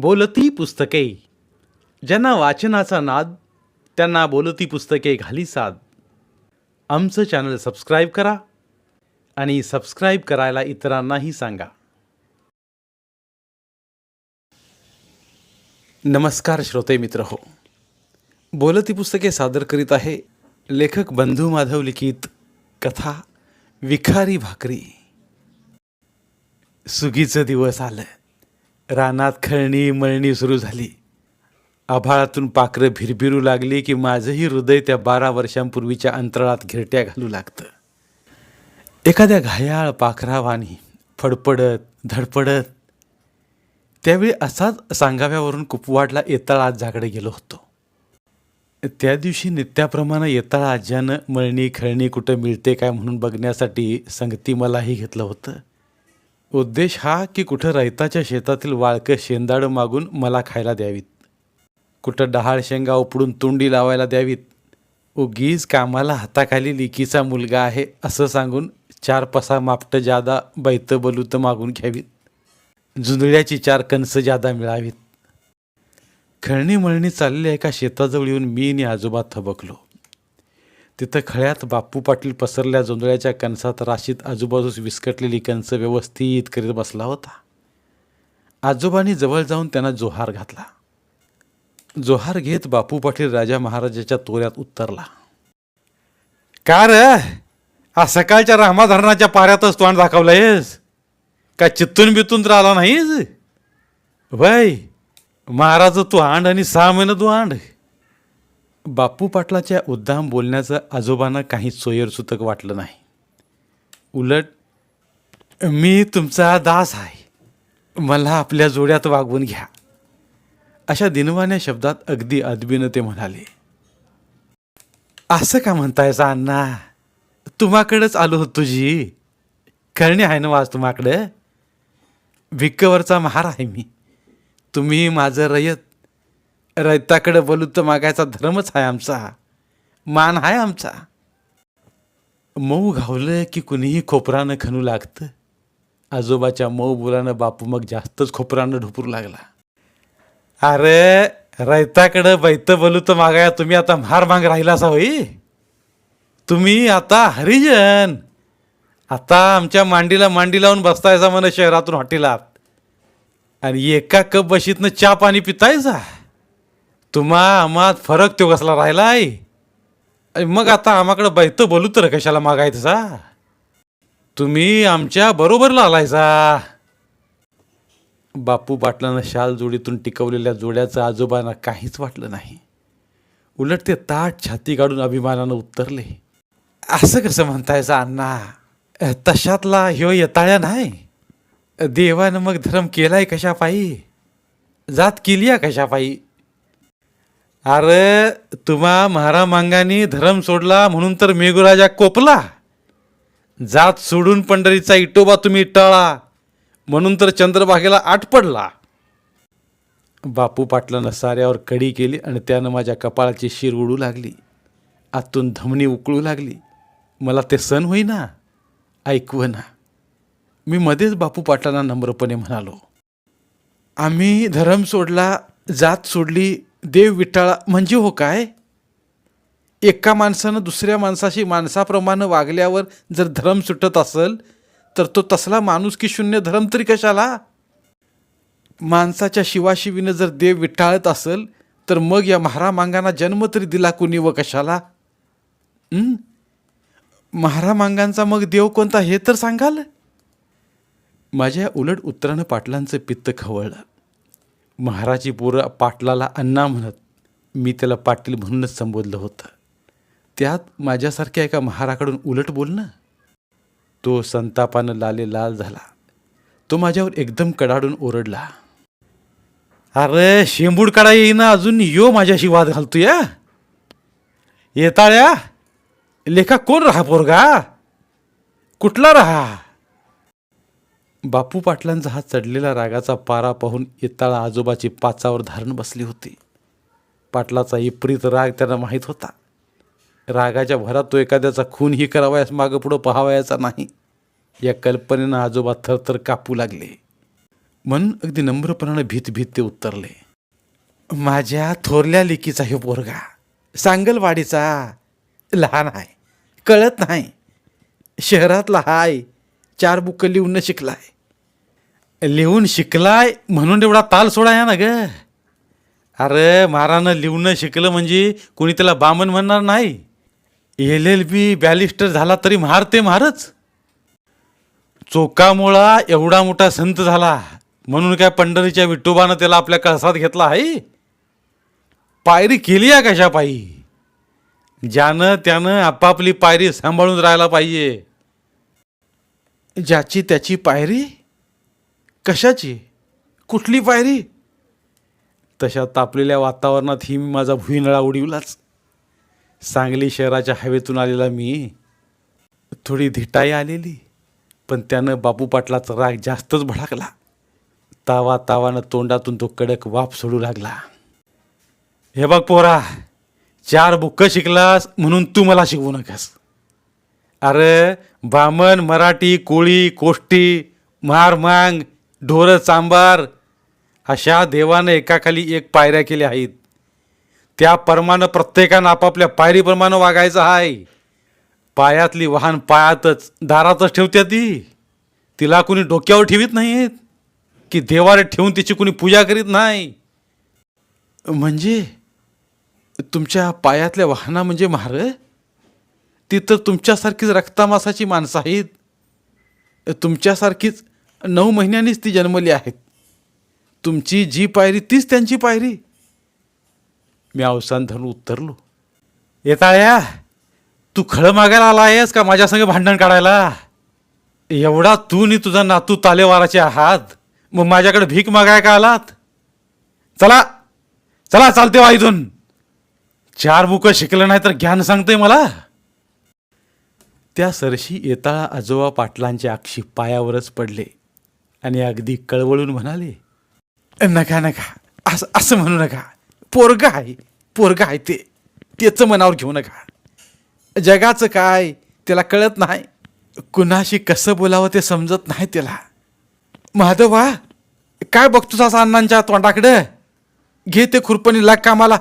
बोलती पुस्तके. ज्यांना वाचनाचा नाद त्यांना बोलती पुस्तके घाली साद. आमचं चॅनल सबस्क्राईब करा आणि सबस्क्राईब करायला इतरांनाही सांगा. नमस्कार श्रोते मित्र हो. बोलती पुस्तके सादर करीत आहे लेखक बंधू माधव लिखित कथा विखारी भाकरी. सुगीचं दिवस आलं. रानात खळणी मळणी सुरू झाली. आभाळातून पाखरं भिरभिरू लागली की माझंही हृदय त्या बारा वर्षांपूर्वीच्या अंतराळात घिरट्या घालू लागतं. एखाद्या घायाळ पाखरावानी फडफडत धडपडत त्यावेळी असाच सांगाव्यावरून कुपवाडला येताळ आज गेलो होतो. त्या दिवशी नित्याप्रमाणे येताळ आज्यानं मळणी खळणी कुठं मिळते काय म्हणून बघण्यासाठी संगती मलाही घेतलं होतं. उद्देश हा की कुठं रयताच्या शेतातील वाळकं शेंदाडं मागून मला खायला द्यावीत. कुठं डहाळ शेंगा उपडून तोंडी लावायला द्यावीत. उगीच कामाला हाताखाली लिकीचा मुलगा आहे असं सांगून चार पसा मापटं जादा बैत बलूत मागून घ्यावीत. जुंदळ्याची चार कणस जादा मिळावीत. खळणी मळणी चाललेल्या एका शेताजवळ येऊन मी आणि आजोबा थबकलो. तिथं खळ्यात बापू पाटील पसरल्या जोंधळ्याच्या कणसात राशीत आजूबाजूस विस्कटलेली कणसं व्यवस्थित करीत बसला होता. आजोबांनी जवळ जाऊन त्यांना जोहार घातला. जोहार घेत बापू पाटील राजा महाराजाच्या तोऱ्यात उतरला का र? आज सकाळच्या रामा धरणाच्या पाऱ्यातच तोंड दाखवलंयस? का चित्तून बितून तर आला नाहीस? वय महाराज तू आंड आणि सहा महिने तू आंड बापू पाटलाच्या उद्दाम बोलण्याचं आजोबांना काही सोयरसूतक वाटलं नाही. उलट मी तुमचा दास आहे. मला आपल्या जोड्यात वागवून घ्या. अशा दिनवान्या शब्दात अगदी अदबीनं ते म्हणाले असं का म्हणतायचा अण्णा? तुम्हाकडंच आलो होतो तुझी. करणे आहे ना वाज तुम्हाकडं? भिक्कवरचा महार आहे मी. तुम्ही माझं रयत रयताकडे बलूत मागायचा धर्मच आहे आमचा. मान आहे आमचा. मऊ घावलं की कुणीही खोपरानं खणू लागतं? आजोबाच्या मऊ बोलानं बापू मग जास्तच खोपरानं ढोपरू लागला. अरे रयताकडं बैत बलुत मागाया तुम्ही आता मार मांग राहिला असा होई? तुम्ही आता हरिजन. आता आमच्या मांडीला मांडी लावून बसतायचा म्हणे शहरातून हॉटेलात. आणि एका कप बशीतनं चहा पाणी पितायचा तुम्हा आम्हात फरक तो कसला राहिला आहे आणि मग आता आम्हाकडं बैत बोलू तर कशाला मागायचा तुम्ही आमच्या बरोबरला आलायचा बापू बाटलानं शाल जोडीतून टिकवलेल्या जोड्याचं आजोबांना काहीच वाटलं नाही. उलट ते ताट छाती काढून अभिमानानं उत्तरले. असं कसं म्हणतायचा अण्णा? तशातला ह्यो येताळ्या नाही. देवानं मग धर्म केलाय कशा पायी जात केली कशा पायी अरे तुम्हा महारा मांगानी धर्म सोडला म्हणून तर मेघुराजा कोपला. जात सोडून पंढरीचा इटोबा तुम्ही टळा म्हणून तर चंद्रभागेला आट पडला. बापू पाटलानं साऱ्यावर कडी केली आणि त्यानं माझ्या कपाळाची शिर उडू लागली. आतून धमनी उकळू लागली. मला ते सण होईना ऐकव ना. मी मध्येच बापू पाटलांना नम्रपणे म्हणालो आम्ही धर्म सोडला जात सोडली देव विठाळा म्हणजे हो काय? एका माणसानं दुसऱ्या माणसाशी माणसाप्रमाणे वागल्यावर जर धर्म सुटत असेल तर तो तसला माणूस की शून्य धर्म तरी कशाला? माणसाच्या शिवाशिवीनं जर देव विठाळत असेल तर मग या महारामांगांना जन्म तरी दिला कुणी व कशाला? महारामांगांचा मग देव कोणता हे तर सांगाल? माझ्या उलट उत्तरानं पाटलांचं पित्त खवळलं. महाराजी पोरं पाटलाला अण्णा म्हणत मी त्याला पाटील म्हणूनच संबोधलं होतं. त्यात माझ्यासारख्या एका महाराकडून उलट बोलणं तो संतापानं लाले लाल झाला. तो माझ्यावर एकदम कडाडून ओरडला. अरे शेंबूड काढा येईना अजून यो माझ्याशी वाद घालतो या येताळ्या लेखा कोण राहा पोरगा? कुठला राहा? बापू पाटलांचा हा चढलेला रागाचा पारा पाहून येताळा आजोबाची पाचावर धारण बसली होती. पाटलाचा विपरीत राग त्यांना माहीत होता. रागाच्या भरात तो एखाद्याचा खूनही करावयास मागं पुढं पहावयाचा नाही. या कल्पनेनं आजोबा थरथर कापू लागले. म्हणून अगदी नम्रपणानं भीतभीत ते उत्तरले. माझ्या थोरल्या लेकीचा हे पोरगा सांगलवाडीचा. लहान आहे. कळत नाही. शहरातला हाय. चार बुकं लिहून शिकलाय. लिहून शिकलाय म्हणून एवढा ताल सोडाया ना ग. अरे महारानं लिहून शिकलं म्हणजे कोणी त्याला बामन म्हणणार नाही. एल एल बी बॅलिस्टर झाला तरी मार ते मारच. चोकामुळा एवढा मोठा संत झाला. म्हणून काय पंढरीच्या विठोबानं त्याला आपल्या कळसात घेतला आहे? पायरी केली आहे कशा पायी ज्यानं त्यानं आपापली पायरी सांभाळून राहायला पाहिजे. ज्याची त्याची पायरी कशाची? कुठली पायरी? तशा तापलेल्या वातावरणात ही मी माझा भुईनळा उडविलाच. सांगली शहराच्या हवेतून आलेला मी. थोडी धिटाई आलेली पण त्यानं बापू पाटलाचा राग जास्तच भडकला. तावा तावानं तोंडातून तो कडक वाफ सोडू लागला. हे बघ पोरा चार बुक्क शिकलास म्हणून तू मला शिकवू नकास. अरे बामण मराठी कोळी कोष्टी मार मांग ढोरं चांबार अशा देवानं एकाखाली एक पायऱ्या केल्या आहेत. त्या प्रत्येकानं आपापल्या पायरीप्रमाणे वागायचं आहे पायातली वाहन पायातच दारातच ठेवत्या ती. तिला कोणी डोक्यावर ठेवीत नाहीत की देवारे ठेवून तिची कोणी पूजा करीत नाही. म्हणजे तुमच्या पायातल्या वाहना म्हणजे मार ती तर तुमच्यासारखीच रक्तामासाची माणसं आहेत. तुमच्यासारखीच नऊ महिन्यांनीच ती जन्मली आहेत. तुमची जी पायरी तीच त्यांची पायरी. मी अवसान धरून उत्तरलो येताळ्या तू खळं मागायला आला आहेस का माझ्या संग भांडण काढायला? एवढा तू नि तुझा नातू तालेवाराचे आहात. मग माझ्याकडे भीक मागाय का आलात? चला चला चालते वा इथून चार बुकं शिकलं नाही तर ज्ञान सांगते मला. त्या सरशी येताळा आजोबा पाटलांच्या अक्षी पायावरच पडले आणि अगदी कळवळून म्हणाले नका नका असं असं म्हणू नका. पोरग आहे पोरग आहे ते. त्याचं मनावर घेऊ नका. जगाचं काय त्याला कळत नाही. कुणाशी कसं बोलावं ते समजत नाही त्याला. माधवा काय बघतोस असं अण्णांच्या तोंडाकडं? घे ते खुरपणी लाग कामाला.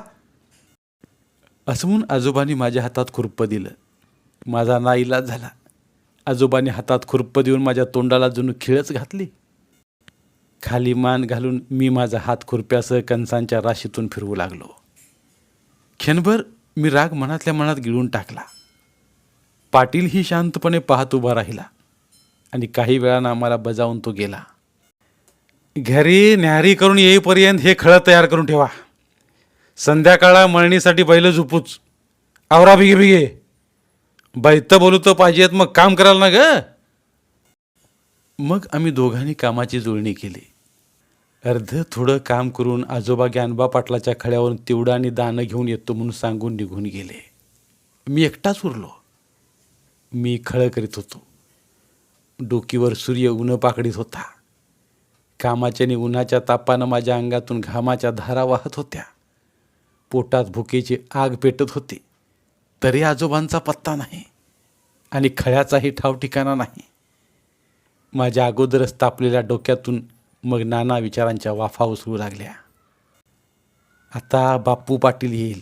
असं म्हणून आजोबांनी माझ्या हातात खुरपं दिलं. माझा नाईलाज झाला. आजोबांनी हातात खुरपं देऊन माझ्या तोंडाला जणू खिळच घातली. खाली मान घालून मी माझा हात खुरप्यासह कंसांच्या राशीतून फिरवू लागलो. क्षणभर मी राग मनातल्या मनात गिळून टाकला. पाटील ही शांतपणे पाहत उभा राहिला आणि काही वेळानं आम्हाला बजावून तो गेला. घरी न्याहारी करून येईपर्यंत हे खळं तयार करून ठेवा. संध्याकाळा मळणीसाठी बैल झुपूच. आवरा बिगे बिगे बैत बोलू तर पाहिजेत मग काम कराल ना ग. मग आम्ही दोघांनी कामाची जुळणी केली. अर्ध थोडं काम करून आजोबा ज्ञानबा पाटलाच्या खड्यावरून तिवडा आणि दाणं घेऊन येतो म्हणून सांगून निघून गेले. मी एकटाच उरलो. मी खळं करीत होतो. डोकीवर सूर्य ऊन पाकडीत होता. कामाच्याने उन्हाच्या तापानं माझ्या अंगातून घामाच्या धारा वाहत होत्या. पोटात भुकेची आग पेटत होती. तरी आजोबांचा पत्ता नाही. आणि खळ्याचाही ठाव ठिकाणा नाही. माझ्या अगोदरच तापलेल्या डोक्यातून मग नाना विचारांच्या वाफा उसळू लागल्या. आता बापू पाटील येईल.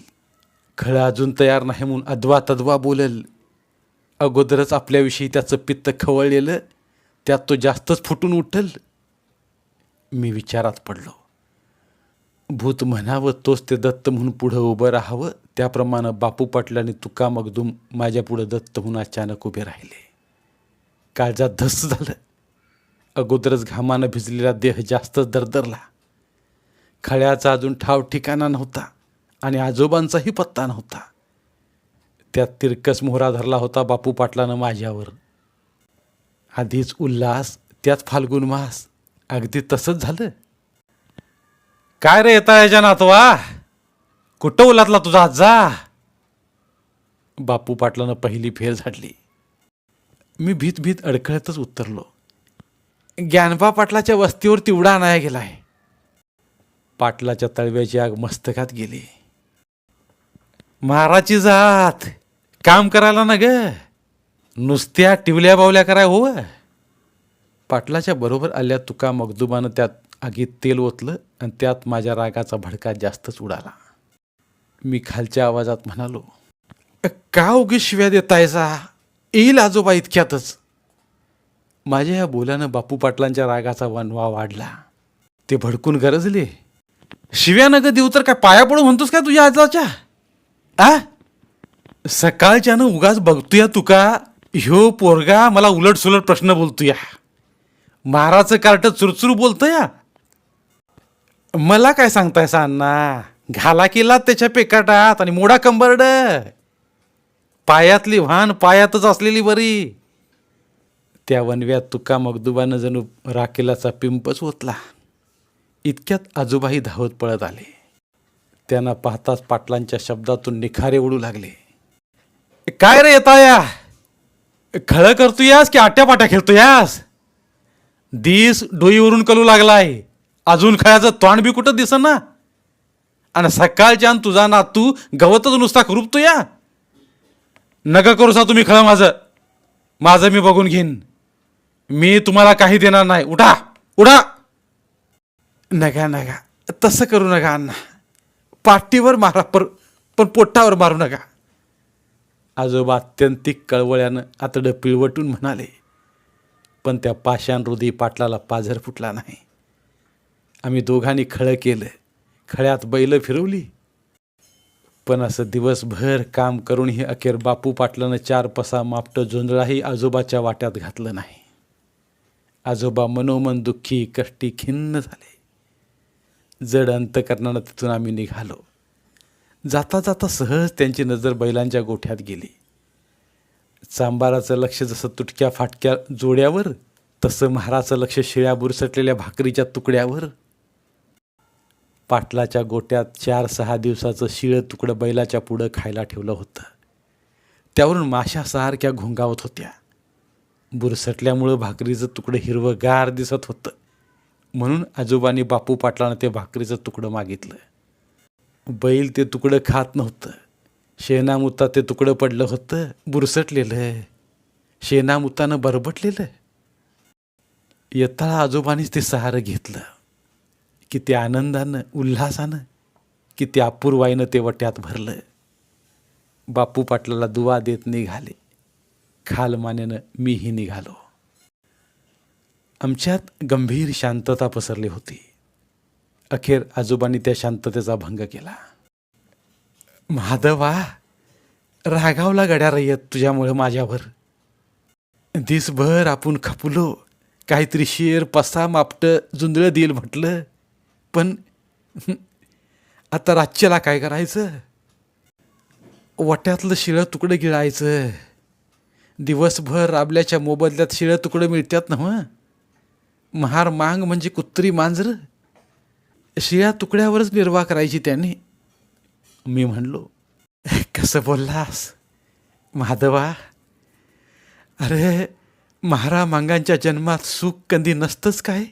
खळं अजून तयार नाही म्हणून अद्वा तद्वा बोलल. अगोदरच आपल्याविषयी त्याचं पित्त खवळलेलं त्यात तो जास्तच फुटून उठल. मी विचारात पडलो. भूत म्हणावं तोच ते दत्त म्हणून पुढं उभं राहावं. त्याप्रमाणे बापू पाटलांनी तुका मगदूम माझ्या पुढं दत्त म्हणून अचानक उभे राहिले. काळजात धस झालं. अगोदरच घामानं भिजलेला देह जास्तच दरदरला. खळ्याचा अजून ठाव ठिकाणा नव्हता आणि आजोबांचाही पत्ता नव्हता. त्यात तिरकस मोहरा धरला होता बापू पाटलानं माझ्यावर. आधीच उल्हास त्यात फाल्गुन मास. अगदी तसंच झालं. काय रे येता याच्या नातवा? कुठं उलातला तुझा आजा बापू पाटलानं पहिली फेर झाडली. मी भीत भीत अडखळतच उतरलो. ज्ञानबा पाटलाच्या वस्तीवर तिवडा आणाया गेलाय. पाटलाच्या तळव्याची आग मस्तकात गेली. महाराजची जात. काम करायला ना ग. नुसत्या टिवल्या बावल्या कराय हो पाटलाच्या बरोबर आल्या तुका मगदुबानं त्यात आगीत तेल ओतलं आणि त्यात माझ्या रागाचा भडका जास्तच उडाला. मी खालच्या आवाजात म्हणालो का उगी शिव्या देतायसा? येईल आजोबा इतक्यातच. माझ्या या बोल्यानं बापू पाटलांच्या रागाचा वनवा वाढला. ते भडकून गरजले? शिव्या नग देऊ तर काय पाया पडू म्हणतोस का तुझ्या आजाच्या आ? सकाळच्यानं उगाच बघतोया तुका ह्यो पोरगा मला उलट सुलट प्रश्न बोलतोया. माराचं कार्ट चुरचुर बोलतोया मला काय सांगताय अण्णा? घाला केला त्याच्या पेकाटात आणि मोडा कंबरड. पायातली व्हान पायातच असलेली बरी त्या वनव्यात तुका मगदुबानं जणू राकेलाचा पिंपच ओतला. इतक्यात आजोबाही धावत पळत आले. त्यांना पाहताच पाटलांच्या शब्दातून निखारे उडू लागले. काय रे येता या खळं करतोयास की आट्या पाट्या खेळतोयास? दिस डोईवरून कलू लागलाय. अजून खळ्याचं तोंड बी कुठं दिसं ना? आणि सकाळच्या अन तुझा नातू गवतच नुसता खुरपतो या. नका करू सा तुम्ही खळं माझं. माझं मी बघून घेईन. मी तुम्हाला काही देणार नाही. उठा उठा. नका नका तसं करू नका अण्णा. पाठीवर मारा पर पण पोटावर मारू नका आजोबा अत्यंतिक कळवळ्यानं आतडं पिळवटून म्हणाले पण त्या पाषाण हृदय पाटलाला पाझर फुटला नाही. आम्ही दोघांनी खळं केलं. खळ्यात बैलं फिरवली. पण असं दिवसभर काम करूनही अखेर बापू पाटलानं चार पसा मापटं जोंधळाही आजोबाच्या वाट्यात घातलं नाही. आजोबा मनोमन दुःखी कष्टी खिन्न झाले. जड अंतकरणानं तिथून आम्ही निघालो. जाता जाता सहज त्यांची नजर बैलांच्या गोठ्यात गेली. चांबाराचं लक्ष जसं तुटक्या फाटक्या जोड्यावर तसं महाराचं लक्ष शिळ्या बुरसटलेल्या भाकरीच्या तुकड्यावर. पाटलाच्या गोट्यात चार सहा दिवसाचं शिळं तुकडं बैलाच्या पुढं खायला ठेवलं होतं. त्यावरून माशासारख्या घोंगावत होत्या. बुरसटल्यामुळं भाकरीचं तुकडं हिरवंगार दिसत होतं. म्हणून आजोबांनी बापू पाटलानं ते भाकरीचं तुकडं मागितलं. बैल ते तुकडं खात नव्हतं. शेणामुता ते तुकडं पडलं होतं बुरसटलेलं. शेणामुतानं बरबटलेलं. येताळा आजोबांनीच ते सहारं घेतलं. किती आनंदानं उल्हासानं किती अपूर्वाईनं ते वट्यात भरलं. बापू पाटलाला दुवा देत निघाले. खालमानेनं मीही निघालो. आमच्यात गंभीर शांतता पसरली होती. अखेर आजोबांनी त्या शांततेचा भंग केला. माधवा रागावला गड्या रयत तुझ्यामुळं माझ्यावर. दिसभर आपण खपलो. काहीतरी शेर पसा मापटं जुंदळं देईल म्हटलं. पण आता रातच्याला काय करायचं? वट्यातलं शिळं तुकडं गिळायचं. दिवसभर राबल्याच्या मोबदल्यात शिळं तुकडं मिळतात ना महार मांग म्हणजे कुत्री मांजर? शिळ्या तुकड्यावरच निर्वाह करायची त्याने. मी म्हणलो कसं बोललास माधवा? अरे महारा मांगांच्या जन्मात सुख कधी नसतंच काय?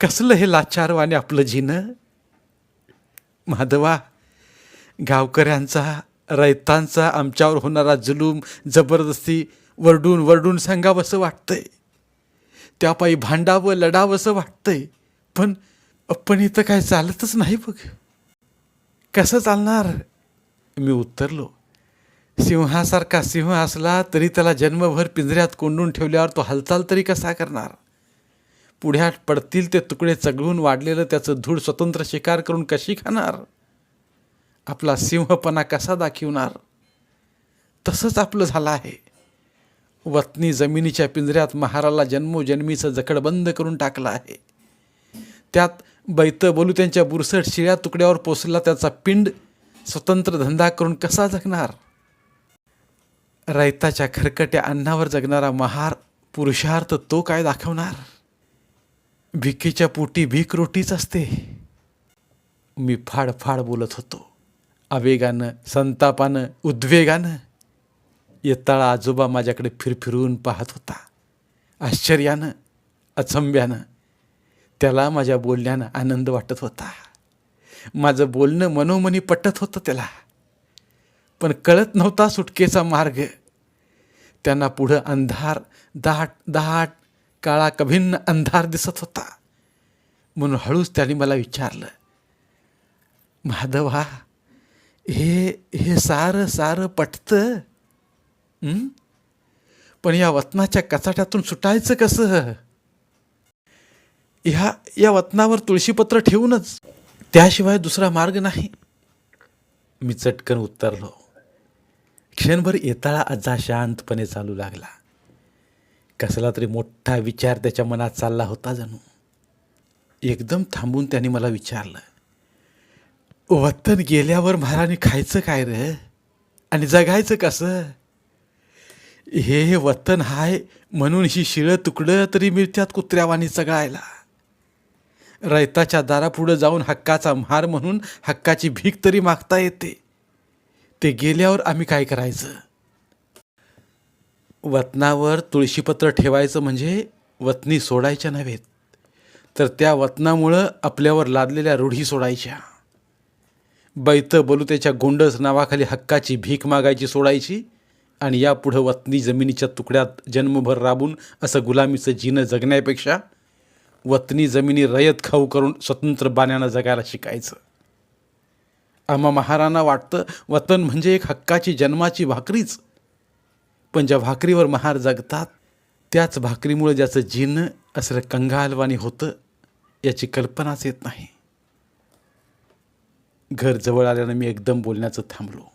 कसलं हे लाचारवाने आपलं जिनं? माधवा गावकऱ्यांचा रयतांचा आमच्यावर होणारा जुलूम जबरदस्ती वरडून वरडून सांगावंसं वाटतंय. त्यापायी भांडावं लढावंसं वाटतंय. पण पण इथं काय चालतच नाही बघ. कसं चालणार? मी उत्तरलो. सिंहासारखा सिंह असला तरी त्याला जन्मभर पिंजऱ्यात कोंडून ठेवल्यावर तो हालचाल तरी कसा करणार? पुढ्यात पडतील ते तुकडे चगळून वाढलेलं त्याचं धूळ स्वतंत्र शिकार करून कशी खाणार? आपला सिंहपणा कसा दाखवणार? तसंच आपलं झालं आहे. वतनी जमिनीच्या पिंजऱ्यात महाराला जन्मोजन्मीचं जखड बंद करून टाकलं आहे. त्यात बैत बोलू त्यांच्या बुरसट शिळ्या तुकड्यावर पोचला त्याचा पिंड स्वतंत्र धंदा करून कसा जगणार? रयताच्या खरकट्या अन्नावर जगणारा महार पुरुषार्थ तो काय दाखवणार? भिकेच्या पोटी भीक रोटीच असते. मी फाड फाड बोलत होतो. आवेगानं संतापानं उद्वेगानं. येताळा आजोबा माझ्याकडे फिरफिरून पाहत होता. आश्चर्यानं अचंब्यानं. त्याला माझ्या बोलण्यानं आनंद वाटत होता. माझं बोलणं मनोमनी पटत होतं त्याला. पण कळत नव्हता सुटकेचा मार्ग. त्यांना पुढं अंधार दाट दाट काळा कभिन्न अंधार दिसत होता. म्हणून हळूच त्याने मला विचारलं माधवा हे हे सारं सारं पटतं? पण या वतनाच्या कचाट्यातून सुटायचं कसं? ह्या या वतनावर तुळशीपत्र ठेवूनच. त्याशिवाय दुसरा मार्ग नाही. मी चटकन उत्तरलो. क्षणभर येताळा अजा शांतपणे चालू लागला. कसला तरी मोठा विचार त्याच्या मनात चालला होता जणू. एकदम थांबून त्याने मला विचारलं वतन गेल्यावर महाराणी खायचं काय रे? आणि जगायचं कसं? हे वतन हाय म्हणून ही शिळं तुकडं तरी मिळत्यात कुत्र्यावानी चगळायला. रयताच्या दारापुढं जाऊन हक्काचा म्हार म्हणून हक्काची भीक तरी मागता येते. ते गेल्यावर आम्ही काय करायचं? वतनावर तुळशीपत्र ठेवायचं म्हणजे वतनी सोडायच्या नव्हेत. तर त्या वतनामुळं आपल्यावर लादलेल्या रूढी सोडायच्या. बैत बलुतेच्या गोंडस नावाखाली हक्काची भीक मागायची सोडायची आणि यापुढं वतनी जमिनीच्या तुकड्यात जन्मभर राबून असं गुलामीचं जीनं जगण्यापेक्षा वतनी जमिनी रयत खाऊ करून स्वतंत्र बाण्यानं जगायला शिकायचं. आम्हा महाराणा वाटतं वतन म्हणजे एक हक्काची जन्माची भाकरीच. पण ज्या भाकरीवर महार जगतात त्याच भाकरीमुळे ज्याचं जीनं असं कंगालवाणी होतं याची कल्पनाच येत नाही. घर जवळ आल्यानं मी एकदम बोलण्याचं थांबलो.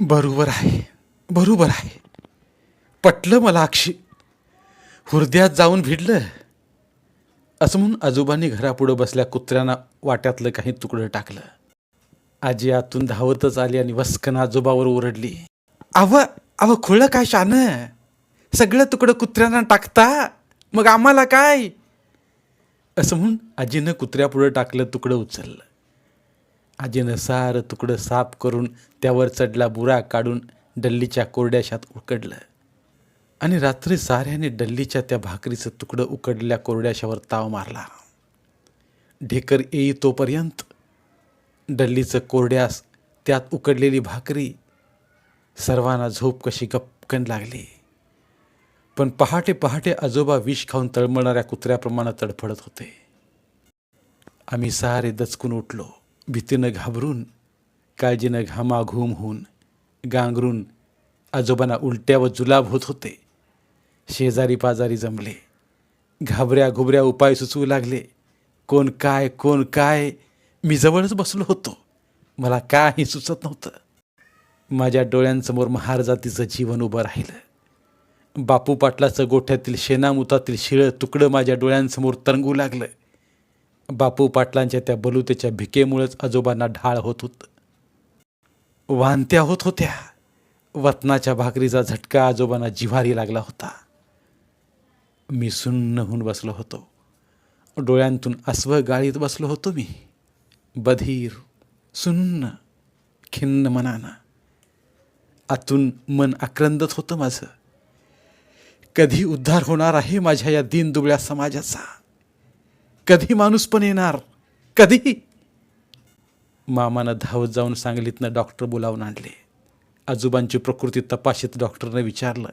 बरोबर आहे बरोबर आहे. पटलं मला अक्षी हृदयात जाऊन भिडलं. असं म्हणून आजोबांनी घरापुढं बसल्या कुत्र्यांना वाट्यातलं काही तुकडं टाकलं. आजी आतून धावतच आली आणि वस्कन आजोबावर ओरडली. अव अव खुळं काय शान सगळं तुकडं कुत्र्यांना टाकता मग आम्हाला काय असं म्हणून आजीनं कुत्र्यापुढं टाकलं तुकडं उचललं आजीनं सारं तुकडं साफ करून त्यावर चढला बुरा काढून डल्लीच्या कोरड्याशात उकडलं आणि रात्री साऱ्याने डल्लीच्या त्या भाकरीचं तुकडं उकडलेल्या कोरड्याशावर ताव मारला ढेकर येई तोपर्यंत डल्लीचं कोरड्यास त्यात उकडलेली भाकरी सर्वांना झोप कशी गपकन लागली. पण पहाटे पहाटे आजोबा विष खाऊन तळमळणाऱ्या कुत्र्याप्रमाणे तडफडत होते. आम्ही सारे दचकून उठलो. भीतीनं घाबरून काळजीनं घामाघूम होऊन गांगरून आजोबांना उलट्या व जुलाब होत होते. शेजारी पाजारी जमले. घाबऱ्या घुबऱ्या उपाय सुचवू लागले. कोण काय कोण काय? मी जवळच बसलो होतो. मला काही सुचत नव्हतं. माझ्या डोळ्यांसमोर महार जातीचं जीवन उभं राहिलं. बापू पाटलाचं गोठ्यातील शेणामुतातील शिळं तुकडं माझ्या डोळ्यांसमोर तरंगू लागलं. बापू पाटलांच्या त्या बलुतेच्या भिकेमुळेच आजोबांना ढाळ होत होतं. वांत्या होत होत्या. वतनाच्या भाकरीचा झटका आजोबांना जिव्हारी लागला होता. मी सुन्न होऊन बसलो होतो. डोळ्यांतून अस्व गाळीत बसलो होतो मी. बधीर सुन्न खिन्न मनानं. आतून मन आक्रंदत होतं माझं. कधी उद्धार होणार आहे माझ्या या दिनदुबळ्या समाजाचा? कधी माणूस पण येणार? कधी? मामानं धावत जाऊन सांगलीतनं डॉक्टर बोलावून आणले. आजोबांची प्रकृती तपाशीत डॉक्टरनं विचारलं.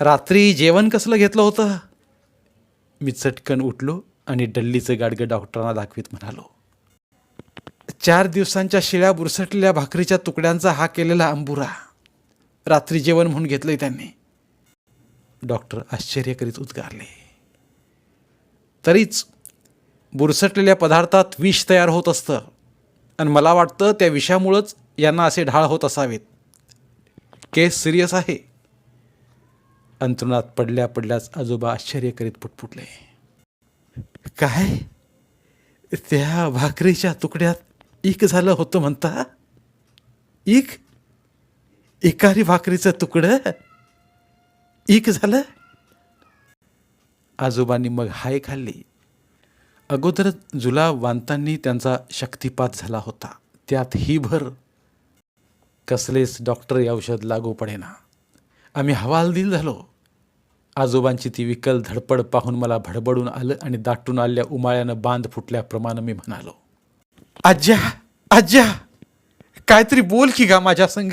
रात्री जेवण कसलं घेतलं होतं? मी चटकन उठलो आणि डल्लीचं गाडगं डॉक्टरांना दाखवीत म्हणालो. चार दिवसांच्या शिळ्या बुरसटलेल्या भाकरीच्या तुकड्यांचा हा केलेला अंबुरा. रात्री जेवण म्हणून घेतलंय त्यांनी. डॉक्टर आश्चर्य करीत उद्गारले. तरीच बुरसटलेल्या पदार्थात विष तयार होत असतं. आणि मला वाटतं त्या विषामुळंच यांना असे ढाळ होत असावेत. केस सिरियस आहे. अंतरुणात पडल्या पडल्याच आजोबा आश्चर्य करीत पुटपुटले. काय? त्या भाकरीच्या तुकड्यात इक झालं होतं म्हणता? इक एकारी भाकरीचं तुकडं? इक झालं? आजोबांनी मग हाय खाल्ली. अगोदर जुला वांतांनी त्यांचा शक्तिपात झाला होता. त्यात ही भर. कसलेच डॉक्टर औषध लागू पडेना. आम्ही हवालदिल झालो. आजोबांची ती विकल धडपड पाहून मला भडबडून आलं आणि दाटून आलेल्या उमाळ्यानं बांध फुटल्याप्रमाणे मी म्हणालो आज्या आज्या काहीतरी बोल की गा माझ्या संग.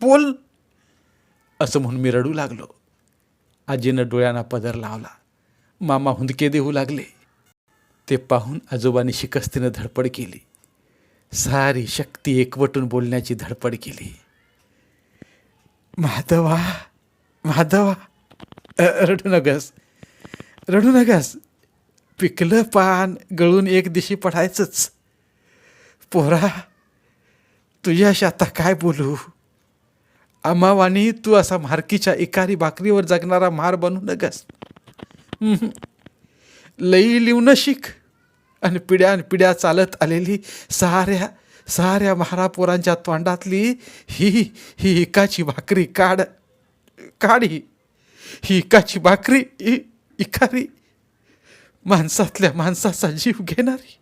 बोल. असं म्हणून मी रडू लागलो. आजीनं डोळ्यांना पदर लावला. मामा हुंदके देऊ लागले. ते पाहून आजोबांनी शिकस्तीनं धडपड केली. सारी शक्ती एकवटून बोलण्याची धडपड केली. माधवा माधवा रडू नगस रडू नगस. पिकलं पान गळून एक दिशी पडायचंच. पोरा तुझ्याशी आता काय बोलू? अमावानी तू असा मारकीच्या इकारी भाकरीवर जगणारा मार बनू नगस. लई लिहून शिक. आणि पिढ्यान पिढ्या चालत आलेली साऱ्या साऱ्या महारापोरांच्या तोंडातली ही ही इकाची भाकरी काढ काढी ही. इकाची भाकरी इकारी माणसातल्या माणसाचा जीव घेणारी.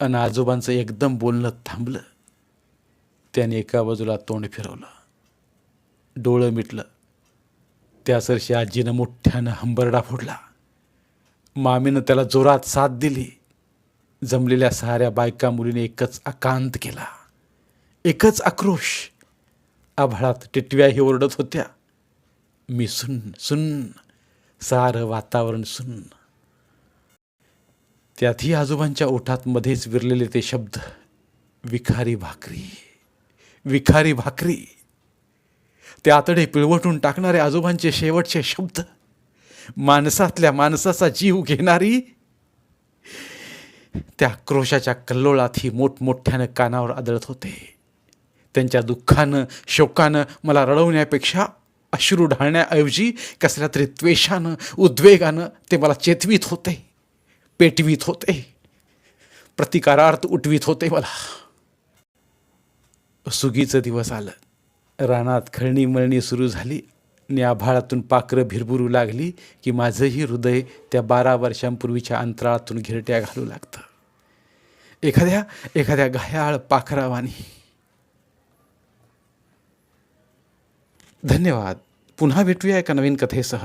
अन आजोबांचं एकदम बोलणं थांबलं. त्याने एका बाजूला तोंड फिरवलं. डोळं मिटलं. त्या सरशी आजीनं मोठ्यानं हंबरडा फोडला. मामीनं त्याला जोरात साथ दिली. जमलेल्या साऱ्या बायका मुलीने एकच आकांत केला. एकच आक्रोश. आभाळात टिटव्याही ओरडत होत्या. मी सुन सुन सारं वातावरण सुन्न. त्यातही आजोबांच्या ओठात मध्येच विरलेले ते शब्द विखारी भाकरी विखारी भाकरी. ते आतडे पिळवटून टाकणारे आजोबांचे शेवटचे शब्द माणसातल्या माणसाचा जीव घेणारी. त्या क्रोशाच्या कल्लोळात ही मोठमोठ्यानं कानावर आदळत होते. त्यांच्या दुःखानं शोकानं मला रडवण्यापेक्षा अश्रू ढाळण्याऐवजी कसल्या तरी त्वेषानं उद्वेगानं ते मला चेतवीत होते. पेटवीत होते. प्रतिकारार्थ उठवीत होते मला. सुगीचं दिवस आलं. रानात खळणी मळणी सुरू झाली. आणि आभाळातून पाखरं भिरभुरू लागली की माझंही हृदय त्या बारा वर्षांपूर्वीच्या अंतराळातून घिरट्या घालू लागतं. एखाद्या एखाद्या घायाळ पाखरावानी. धन्यवाद. पुन्हा भेटूया एका नवीन कथेसह.